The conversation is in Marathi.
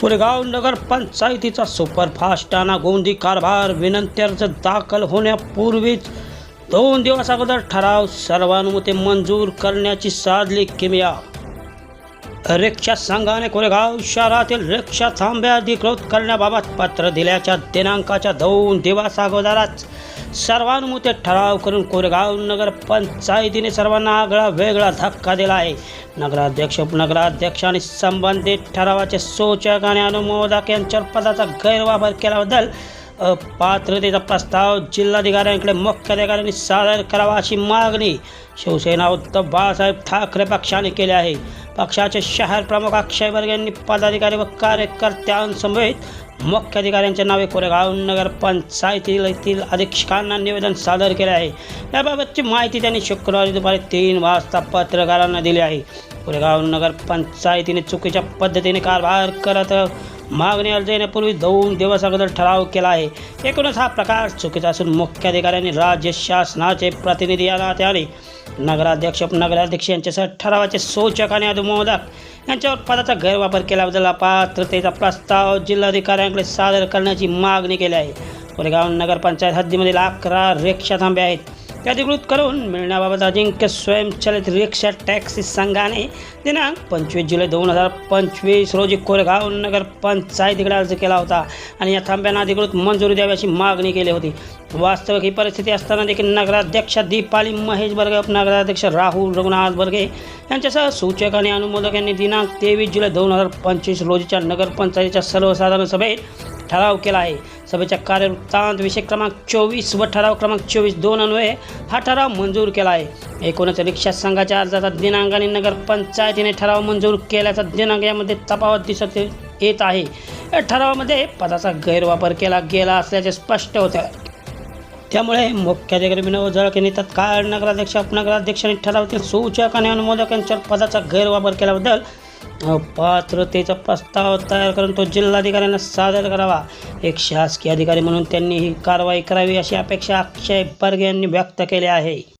पुरगाव नगर पंचायतीचा सुपरफास्ट आणि गोंदी कारभार. विनंती अर्ज दाखल होण्यापूर्वीच दोन दिवस अगोदर ठराव. सर्वानुमते मंजूर करण्याची साधली किमया. रिक्षा संघाने कोरेगाव शहरातील रिक्षा थांब्या अधिकृत करण्याबाबत पत्र दिल्याच्या दिनांकाच्या दोन दिवस अगोदरच सर्वानुमते ठराव करून कोरेगाव नगर पंचायतीने सर्वांना आगळा वेगळा धक्का दिला आहे. नगराध्यक्ष उपनगराध्यक्ष आणि संबंधित ठरावाचे सूचक आणि अनुमोदक यांच्यावर पदाचा गैरवापर केल्याबद्दल पात्रतेचा प्रस्ताव जिल्हाधिकाऱ्यांकडे मुख्याधिकाऱ्यांनी सादर करावा अशी मागणी शिवसेना उद्धव बाळासाहेब ठाकरे पक्षाने केली आहे. पक्षाचे शहर प्रमुख अक्षय वर्ग यांनी पदाधिकारी व कार्यकर्त्यांसमवेत मुख्याधिकाऱ्यांच्या नावे कोरेगाव नगर पंचायतीतील अधीक्षकांना निवेदन सादर केले आहे. याबाबतची माहिती त्यांनी शुक्रवारी दुपारी तीन वाजता पत्रकारांना दिली आहे. कोरेगाव नगर पंचायतीने चुकीच्या पद्धतीने कारभार करत मागणी अर्ज येण्यापूर्वी दोन दिवस अगोदर ठराव केला आहे. एकूणच हा प्रकार चुकीचा असून मुख्याधिकाऱ्यांनी राज्य शासनाचे प्रतिनिधी या नात्याने नगराध्यक्ष उपनगराध्यक्ष यांच्यासह ठरावाचे सूचक आणि अनुमोदक यांच्यावर पदाचा गैरवापर केल्याबद्दल अपात्रतेचा प्रस्ताव जिल्हाधिकाऱ्यांकडे सादर करण्याची मागणी केली आहे. कोरेगाव नगरपंचायत हद्दीमधील अकरा रिक्षा थांबे आहेत. अधिकृत करून मिळण्याबाबत अजिंक्य स्वयंचलित रिक्षा टॅक्सी संघाने दिनांक पंचवीस जुलै दोन हजार पंचवीस रोजी कोरेगाव नगर पंचायतीकडे अर्ज केला होता आणि या थांब्यांना अधिकृत मंजुरी द्यावी अशी मागणी केली होती. वास्तविक ही परिस्थिती असताना देखील नगराध्यक्ष दीपाली महेश बर्गे उपनगराध्यक्ष राहुल रघुनाथ बर्गे यांच्यासह सूचक आणि अनुमोदक यांनी दिनांक तेवीस जुलै दोन हजार पंचवीस रोजीच्या नगरपंचायतीच्या सर्वसाधारण सभेत ठराव केला आहे. सभेच्या कार्यवृत्तांत विषय क्रमांक चोवीस व ठराव क्रमांक चोवीस दोन अन्वये हा ठराव मंजूर केला आहे. एकूणच रिक्षा संघाच्या अर्जाचा दिनांक आणि नगरपंचायतीने ठराव मंजूर केल्याचा दिनांक यामध्ये तफावत दिसत येत आहे. या ठरावामध्ये पदाचा गैरवापर केला गेला असल्याचे स्पष्ट होते. त्यामुळे मुख्याधिकारी विनोद जळक यांनी तत्काळ नगराध्यक्ष उपनगराध्यक्ष आणि ठरावातील सूचक आणि अनुमोदक यांच्यावर पदाचा गैरवापर केल्याबद्दल पात्रतेचा प्रस्ताव तयार करून तो जिल्हाधिकाऱ्यांना सादर करावा. एक शासकीय अधिकारी म्हणून त्यांनी ही कारवाई करावी अशी अपेक्षा अक्षय बर्गे यांनी व्यक्त केली आहे.